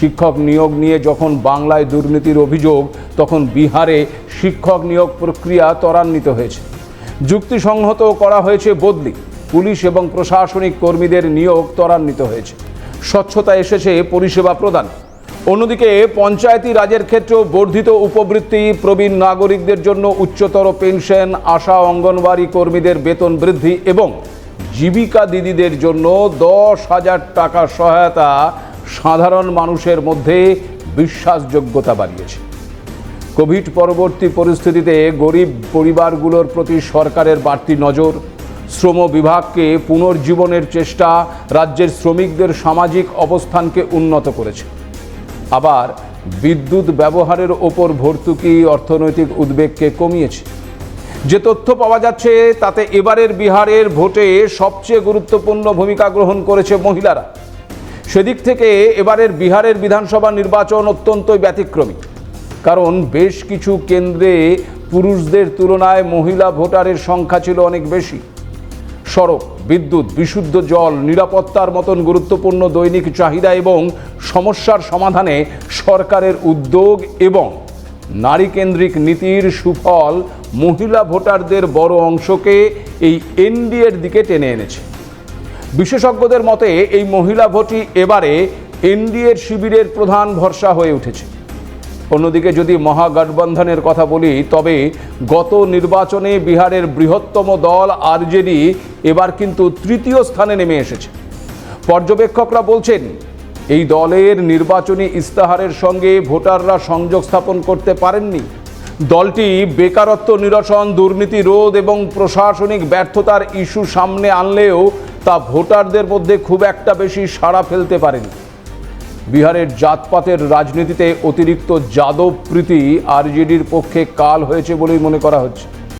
শিক্ষক নিয়োগ নিয়ে যখন বাংলায় দুর্নীতির অভিযোগ, তখন বিহারে শিক্ষক নিয়োগ প্রক্রিয়া ত্বরান্বিত হয়েছে। যুক্তিসংহত করা হয়েছে বদলি। পুলিশ এবং প্রশাসনিক কর্মীদের নিয়োগ ত্বরান্বিত হয়েছে। স্বচ্ছতা এসেছে পরিষেবা প্রদান। অন্যদিকে পঞ্চায়েতি রাজের ক্ষেত্রেও বর্ধিত উপবৃত্তি, প্রবীণ নাগরিকদের জন্য উচ্চতর পেনশন, আশা অঙ্গনওয়াড়ি কর্মীদের বেতন বৃদ্ধি এবং জীবিকা দিদিদের জন্য দশ হাজার টাকা সহায়তা সাধারণ মানুষের মধ্যে বিশ্বাসযোগ্যতা বাড়িয়েছে। কোভিড পরবর্তী পরিস্থিতিতে গরিব পরিবারগুলোর প্রতি সরকারের বাড়তি নজর, শ্রম বিভাগকে পুনর্জীবনের চেষ্টা রাজ্যের শ্রমিকদের সামাজিক অবস্থানকে উন্নত করেছে। আবার বিদ্যুৎ ব্যবহারের ওপর ভর্তুকি অর্থনৈতিক উদ্বেগকে কমিয়েছে। যে তথ্য পাওয়া যাচ্ছে তাতে এবারের বিহারের ভোটে সবচেয়ে গুরুত্বপূর্ণ ভূমিকা গ্রহণ করেছে মহিলারা। সেদিক থেকে এবারের বিহারের বিধানসভা নির্বাচন অত্যন্তই ব্যতিক্রমী। কারণ বেশ কিছু কেন্দ্রে পুরুষদের তুলনায় মহিলা ভোটারের সংখ্যা ছিল অনেক বেশি। সড়ক, বিদ্যুৎ, বিশুদ্ধ জল, নিরাপত্তার মতন গুরুত্বপূর্ণ দৈনিক চাহিদা এবং সমস্যার সমাধানে সরকারের উদ্যোগ এবং নারীকেন্দ্রিক নীতির সুফল মহিলা ভোটারদের বড় অংশকে এই এনডিএর দিকে টেনে এনেছে। বিশেষজ্ঞদের মতে, এই মহিলা ভোটই এবারে এনডিএর শিবিরের প্রধান ভরসা হয়ে উঠেছে। অন্যদিকে যদি মহাগঠবন্ধনের কথা বলি, তবে গত নির্বাচনে বিহারের বৃহত্তম দল আরজেডি এবার কিন্তু তৃতীয় স্থানে নেমে এসেছে। পর্যবেক্ষকরা বলছেন, এই দলের নির্বাচনী ইস্তাহারের সঙ্গে ভোটাররা সংযোগ স্থাপন করতে পারেননি। দলটি বেকারত্ব নিরসন, দুর্নীতি রোধ এবং প্রশাসনিক ব্যর্থতার ইস্যু সামনে আনলেও তা ভোটারদের মধ্যে খুব একটা বেশি সাড়া ফেলতে পারেনি। বিহারের জাতপাতের রাজনীতিতে অতিরিক্ত যাদব প্রীতি আরজেডির পক্ষে কাল হয়েছে বলেই মনে করা হচ্ছে।